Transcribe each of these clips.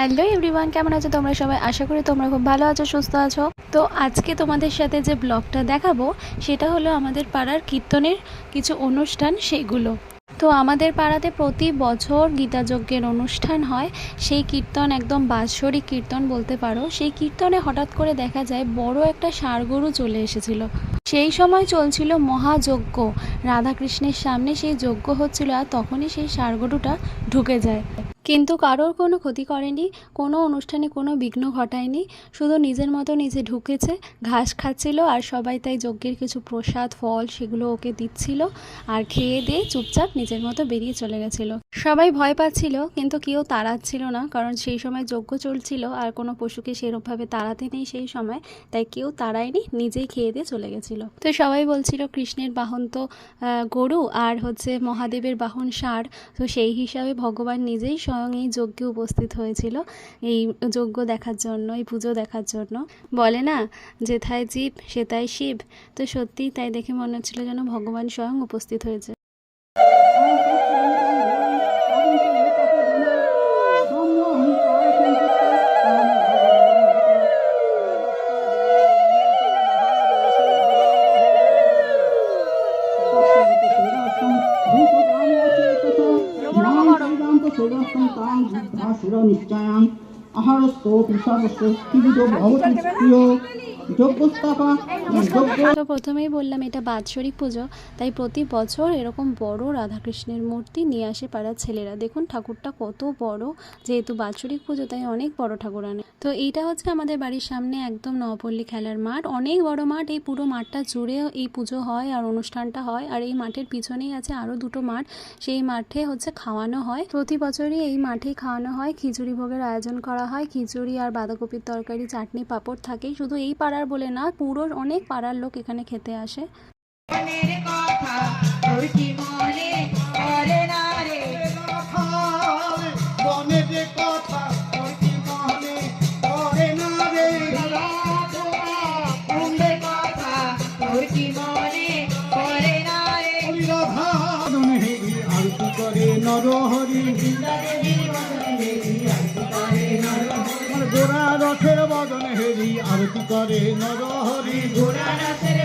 Hello everyone, কেমন আছো তোমরা সবাই? আশা করি তোমরা খুব ভালো আছো, সুস্থ আছো। তো আজকে তোমাদের সাথে যে ব্লগটা দেখাবো, সেটা হলো আমাদের পাড়ার কীর্তনের কিছু অনুষ্ঠান সেগুলো। তো আমাদের পাড়াতে প্রতি বছর গীতাযজ্ঞের অনুষ্ঠান হয়। সেই কীর্তন একদম বাৎসরিক কীর্তন বলতে পারো। সেই কীর্তনে হঠাৎ করে দেখা যায় বড় একটা ষাঁড়গরু চলে এসেছিল। সেই সময় চলছিল মহাযজ্ঞ। রাধাকৃষ্ণের সামনে সেই যজ্ঞ হচ্ছিল আর তখনই সেই ষাঁড়গরুটা ঢুকে যায়। কিন্তু কারোর কোনো ক্ষতি করেনি, কোনো অনুষ্ঠানে কোনো বিঘ্ন ঘটায়নি, শুধু নিজের মতো নিজে ঢুকেছে, ঘাস খাচ্ছিল আর সবাই তাই যজ্ঞের কিছু প্রসাদ, ফল সেগুলো ওকে দিচ্ছিল আর খেয়ে দিয়ে চুপচাপ নিজের মতো বেরিয়ে চলে গেছিল। সবাই ভয় পাচ্ছিল, কিন্তু কেউ তাড়াচ্ছিল না, কারণ সেই সময় যজ্ঞ চলছিল আর কোনো পশুকে সেরকমভাবে তাড়াতে নেই সেই সময়, তাই কেউ তাড়ায়নি, নিজেই খেয়ে দিয়ে চলে গেছিল। তো সবাই বলছিল, কৃষ্ণের বাহন তো গরু আর হচ্ছে মহাদেবের বাহন ষাঁড়। তো সেই হিসাবে ভগবান নিজেই স্বয়ং এই যজ্ঞে উপস্থিত হয়েছিল। এই যজ্ঞ দেখার জন্য, এই পুজো দেখার জন্য। বলে না যেথায় জীব সেথায় শিব। তো সত্যিই তাই দেখে মনে হচ্ছিল যেন ভগবান স্বয়ং উপস্থিত হয়েছে। सर्वसंतां बुद्धासुरनिश्चयान् अहरस्तोऽपि सर्वस्वस्तिविदो भवति प्रियो তো প্রথমেই বললাম এটা বাৎসরিক পুজো, তাই প্রতি বছর এরকম বড় রাধাকৃষ্ণের মূর্তি নিয়ে আসে পাড়ার ছেলেরা। দেখুন ঠাকুরটা কত বড়, যেহেতু বাৎসরিক পুজো, তাই অনেক বড় ঠাকুর আনে। তো এইটা হচ্ছে আমাদের বাড়ির সামনে একদম নবপল্লী খেলার মাঠ। অনেক বড় মাঠ, এই পুরো মাঠটা জুড়ে এই পুজো হয় আর অনুষ্ঠানটা হয়। আর এই মাঠের পিছনেই আছে আরও দুটো মাঠ, সেই মাঠে হচ্ছে খাওয়ানো হয়। প্রতি বছরই এই মাঠেই খাওয়ানো হয়। খিচুড়ি ভোগের আয়োজন করা হয়। খিচুড়ি আর বাঁধাকপির তরকারি, চাটনি, পাঁপড় থাকে শুধু এই পাড়ার বলে না পুরো অনেক পাড়ার লোক এখানে খেতে আসে। মনের কথা তোর কি মনে করে না রে? মনের কথা তোর কি মনে পড়ে না রে? মনের কথা তোর কি মনে করে না রে? রাধারণ হেরি আরতি করে নরহরি? রথের বদন হেরি আরতি করে নরহরি? রাতের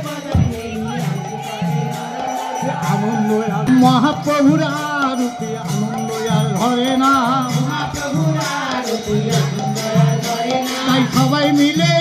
আনন্দ আর মহাপ্রভুর আনন্দ আর ধরে না। তাই সবাই মিলে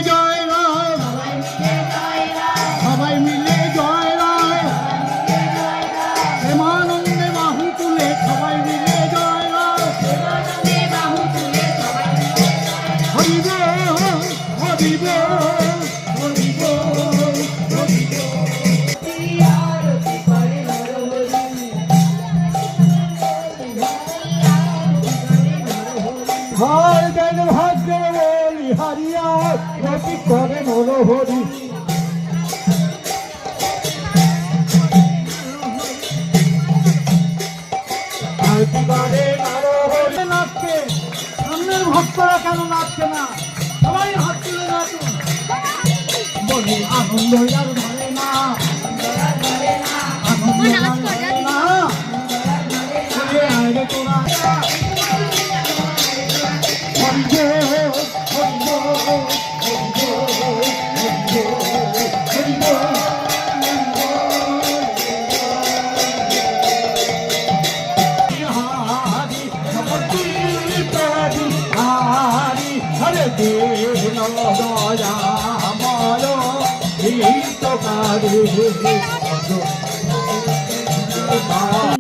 ভক্তরা কেন নাচছে না? সবাই হাত তুলে নাচুন। বলি আনন্দ আর ধরে না। আনন্দ আর ধরে না। তোরা এই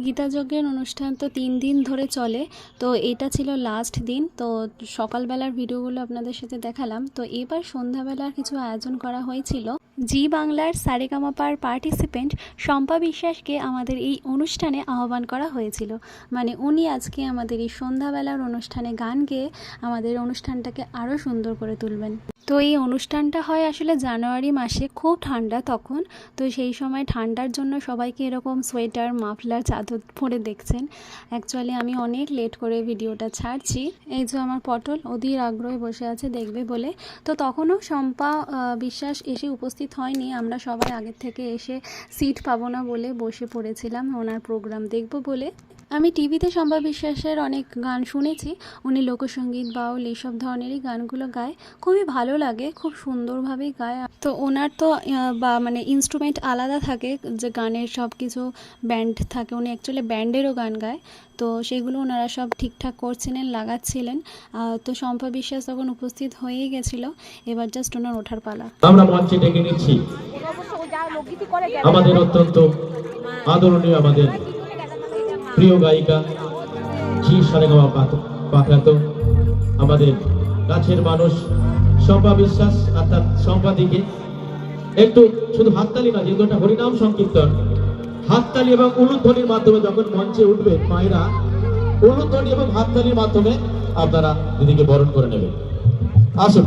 তো কারে এই গীতাযজ্ঞের অনুষ্ঠান তো তিন দিন ধরে চলে। তো এটা ছিল লাস্ট দিন। তো সকালবেলার ভিডিওগুলো আপনাদের সাথে দেখালাম। তো এবার সন্ধ্যাবেলার কিছু আয়োজন করা হয়েছিল। জি বাংলার সারেগামাপার পার্টিসিপেন্ট শম্পা বিশ্বাসকে আমাদের এই অনুষ্ঠানে আহ্বান করা হয়েছিল। মানে উনি আজকে আমাদের এই সন্ধ্যাবেলার অনুষ্ঠানে গান গেয়ে আমাদের অনুষ্ঠানটাকে আরও সুন্দর করে তুলবেন। তো এই অনুষ্ঠানটা হয় আসলে জানুয়ারি মাসে। খুব ঠান্ডা তখন। তো সেই সময় ঠান্ডার জন্য সবাইকে এরকম সোয়েটার, মাফলার, চাদর পরে দেখছেন। অ্যাকচুয়ালি আমি অনেক লেট করে ভিডিওটা ছাড়ছি। এই যে আমার পটল, অধীর আগ্রহে বসে আছে দেখবে বলে। তো তখনও শম্পা বিশ্বাস এসে উপস্থিত হয়নি। আমরা সবাই আগের থেকে এসে সিট পাবো না বলে বসে পড়েছিলাম। ওনার প্রোগ্রাম দেখব বলে। আমি টিভিতে সম্ভব বিশ্বাসের অনেক গান শুনেছি। উনি লোকসঙ্গীত বাউল এইসব ধরনেরই গানগুলো গায়। খুবই ভালো লাগে খুব সুন্দরভাবেই গায়। তো ওনার তো বা মানে ইনস্ট্রুমেন্ট আলাদা থাকে যে গানের সব কিছু ব্যান্ড থাকে। উনি অ্যাকচুয়ালি ব্যান্ডেরও গান গায়। তো সেগুলো ওনারা সব ঠিকঠাক করছিলেন লাগাচ্ছিলেন। তো শম্পা বিশ্বাস তখন উপস্থিত হয়েই গেছিল। এবার জাস্ট ওনার ওঠার পালা। আমরা মঞ্চে ডেকে নিচ্ছি। আমাদের অত্যন্ত আদরণীয় আমাদের প্রিয় গায়িকা জি সারেগামা পাঠাতো আমাদের কাছের মানুষ, শম্পা বিশ্বাস, অর্থাৎ সম্পাদিকে। একটু শুধু হাততালি না যেহেতু একটা হরিনাম সংকীর্তন। হাততালি এবং উলুধ্বনির মাধ্যমে যখন মঞ্চে উঠবেন মায়েরা, উলুধ্বনি এবং হাততালির মাধ্যমে আপনারা দিদিকে বরণ করে নেবেন। আসুন।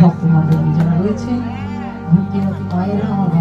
ভক্তমণ্ডলী যারা রয়েছে। ভক্তিমতী মায়ের আমার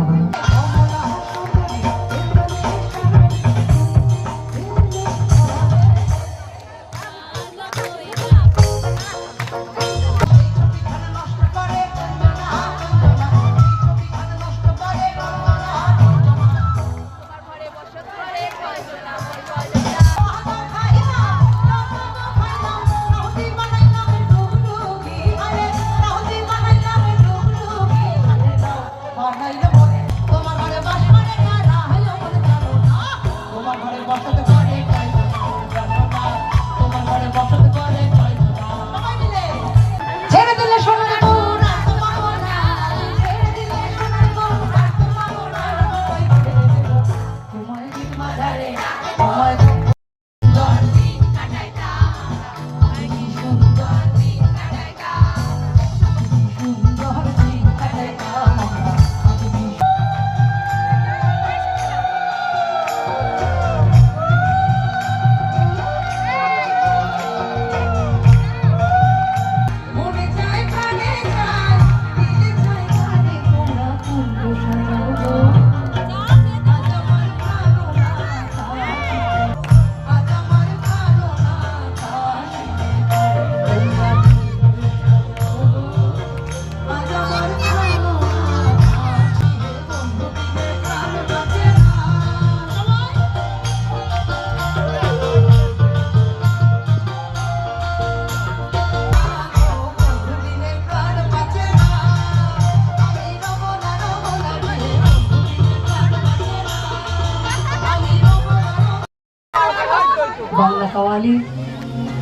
বাংলা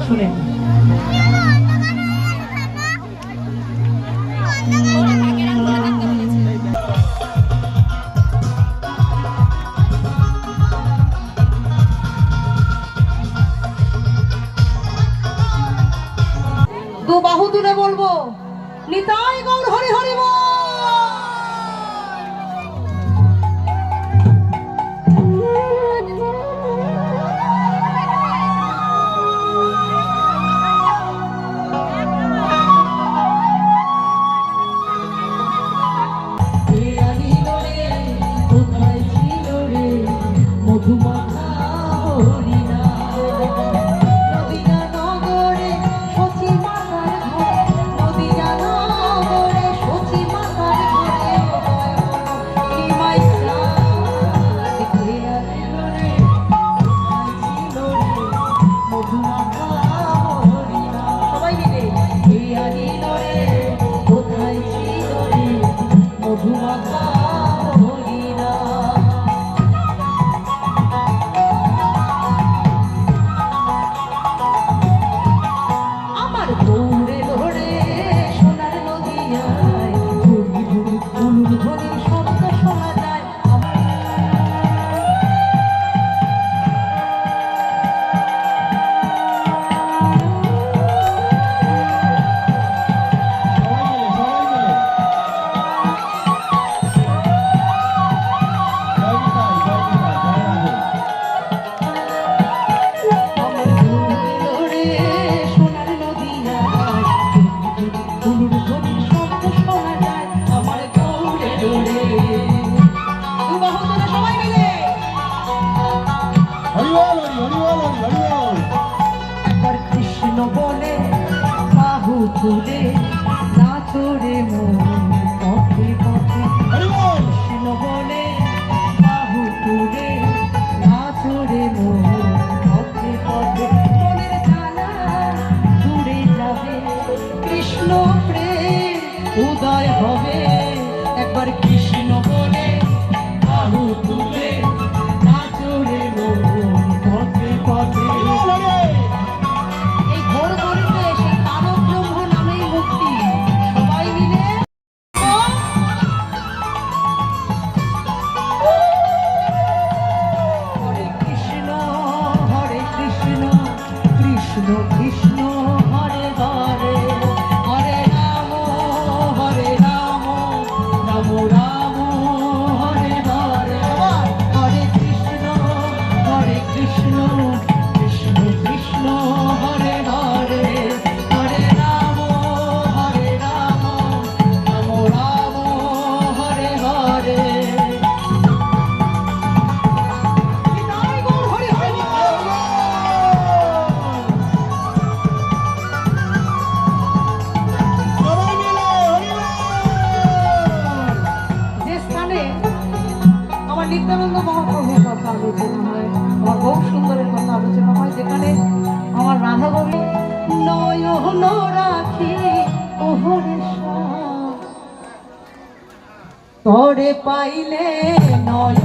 শুনেন বাহু তুলে বলব নিতাই গৌর হরি হরি বল। ভুলে না চড়ে মন কৃষ্ণ বলে বাহু তুলে না চড়ে মন পথে পথে। মনের জানা ঘুরে যাবে কৃষ্ণ প্রেম উদয় হবে। Krishna, Krishna. পাইলে নয়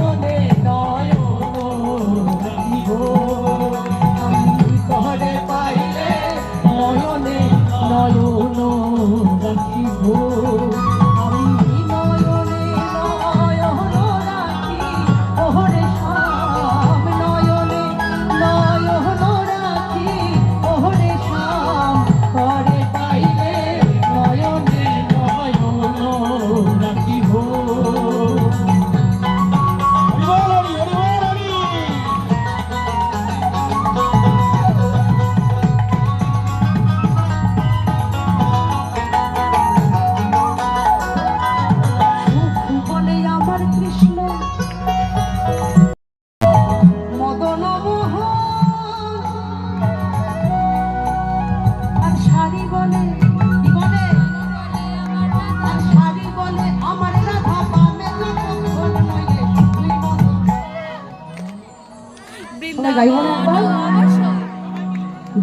গানটা গাইব না একবার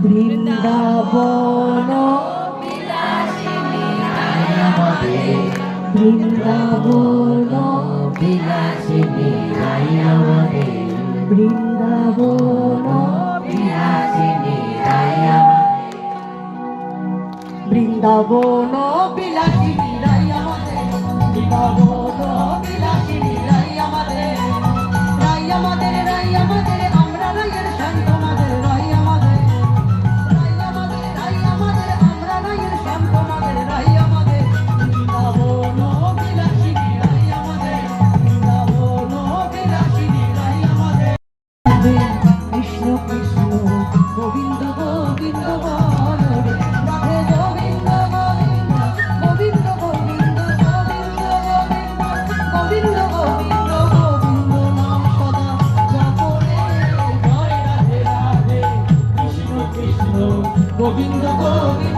বৃন্দাবন বৃন্দাবন বৃন্দাবন বৃন্দাবন বিলাসিনী বৃন্দাবন বিলাসিনী আমাদের। গোবিন্দ গোবিন্দ